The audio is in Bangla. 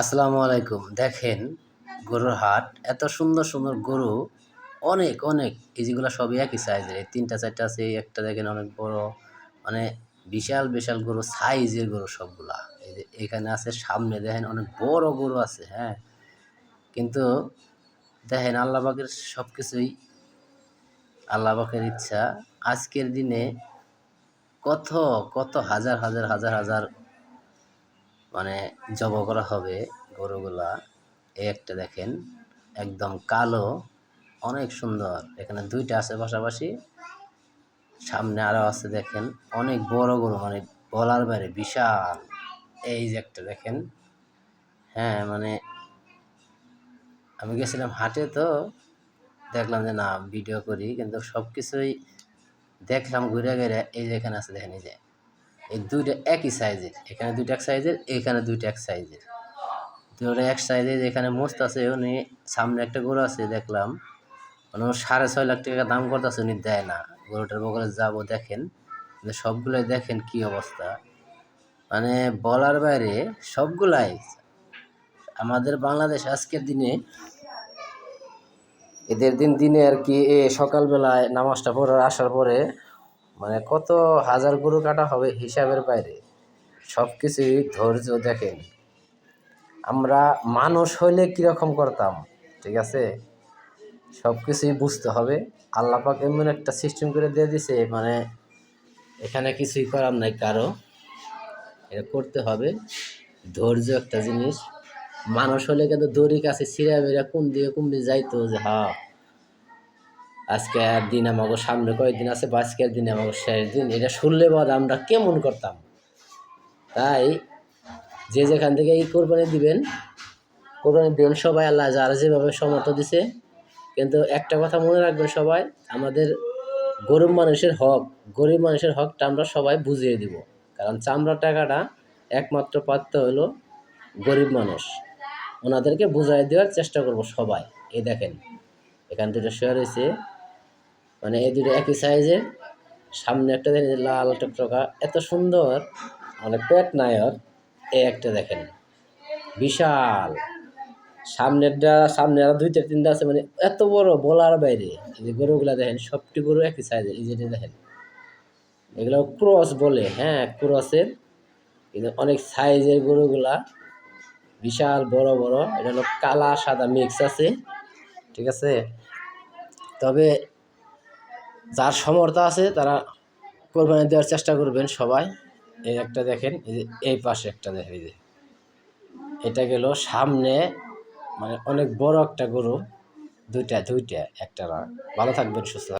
আসসালামু আলাইকুম। দেখেন, গরুর হাট, এত সুন্দর সুন্দর গরু, অনেক অনেক। এই যেগুলো সবই একই সাইজের এই তিনটা, চারটা আছে একটা দেখেন অনেক বড়। মানে বিশাল বিশাল গরু সাইজের গরু সবগুলা। এখানে আছে, সামনে দেখেন অনেক বড় গরু আছে হ্যাঁ। কিন্তু দেখেন, আল্লাহ পাকের সব কিছুই আল্লাহ পাকের ইচ্ছা। আজকের দিনে কত কত হাজার হাজার হাজার হাজার মানে জব করা হবে গরুগুলা। এই একটা দেখেন, একদম কালো, অনেক সুন্দর। এখানে দুইটা আছে পাশাপাশি। সামনে আরও আছে দেখেন, অনেক বড় গরু মানে বলার বাইরে বিশাল। এই যে একটা দেখেন হ্যাঁ মানে আমি গেছিলাম হাটে তো, দেখলাম যে না, ভিডিও করি, কিন্তু সব কিছুই দেখলাম ঘুরে ঘুরে, এই যে এখানে আছে দেখেন, এই যে এই দুইটা একই সাইজের এখানে দুইটা এক সাইজের এখানে দুইটা এক সাইজের দুটো এক সাইজের এখানে মস্ত আছে, উনি সামনে একটা গরু আছে, দেখলাম। মানে সাড়ে ছয় লাখ টাকা দাম করতেছে, উনি দেয় না। গরুটার বগলে যাব, দেখেন। সবগুলাই দেখেন কি অবস্থা। মানে বলার বাইরে সবগুলাই আমাদের বাংলাদেশ আজকের দিনে এদের দিন দিনে আর কি এ সকালবেলায় নামাজটা পড়ার আসার পরে মানে কত হাজার গরু কাটা হবে হিসাবের বাইরে? সব কিছুই ধৈর্য দেখেন। আমরা মানুষ হইলে কীরকম করতাম, ঠিক আছে? সব কিছুই বুঝতে হবে। আল্লাপাক এমন একটা সিস্টেম করে দিয়ে দিছে মানে এখানে কিছুই করার নাই কারও। এটা করতে হবে। ধৈর্য একটা জিনিস। মানুষ হলে কিন্তু দড়ি কাছে ছিঁড়া বেড়া কোন দিকে কোন দিকে যাইতো যে হা আজকে আর দিন আমাকে সামনে কয়েকদিন আছে, বা আজকের দিন আমাকে শেষ দিন, এটা শুনলে বাদ আমরা কেমন করতাম। তাই যে যেখান থেকে এই কোরবানি দিবেন কোরবানি দিবেন সবাই আল্লাহ যারা যেভাবে সমর্থ দিছে। কিন্তু একটা কথা মনে রাখবেন সবাই, আমাদের গরিব মানুষের হক, গরিব মানুষের হকটা আমরা সবাই বুঝিয়ে দিব। কারণ চামড়ার টাকাটা একমাত্র পাত্র হলো গরিব মানুষ। ওনাদেরকে বুঝাই দেওয়ার চেষ্টা করব সবাই। এই দেখেন এখান দুটো শেয়ার হয়েছে। মানে এই দুটো একই সাইজের সামনে একটা দেখেন লাল টকটকা এত সুন্দর। মানে পেট ওর। এই একটা দেখেন। বিশাল। সামনেরটা, সামনে আরও দুইটা, তিনটা আছে। মানে এত বড় বলার বাইরে। এই যে গরুগুলা দেখেন, সবটি গরু একই সাইজের এই যেটা দেখেন। এগুলো ক্রস বলে। হ্যাঁ ক্রসের কিন্তু অনেক সাইজের গরুগুলা। বিশাল, বড় বড়। এটা হলো কালা, সাদা মিক্স আছে। ঠিক আছে? তবে যার সমর্থ আছে তারা কোরবানি দেওয়ার চেষ্টা করবেন সবাই। এই একটা দেখেন, এই যে এই পাশে একটা দেখেন, এই যে। এটা গেল সামনে মানে অনেক বড় একটা গরু, দুইটা দুইটা, একটা না ভালো থাকবেন, সুস্থ।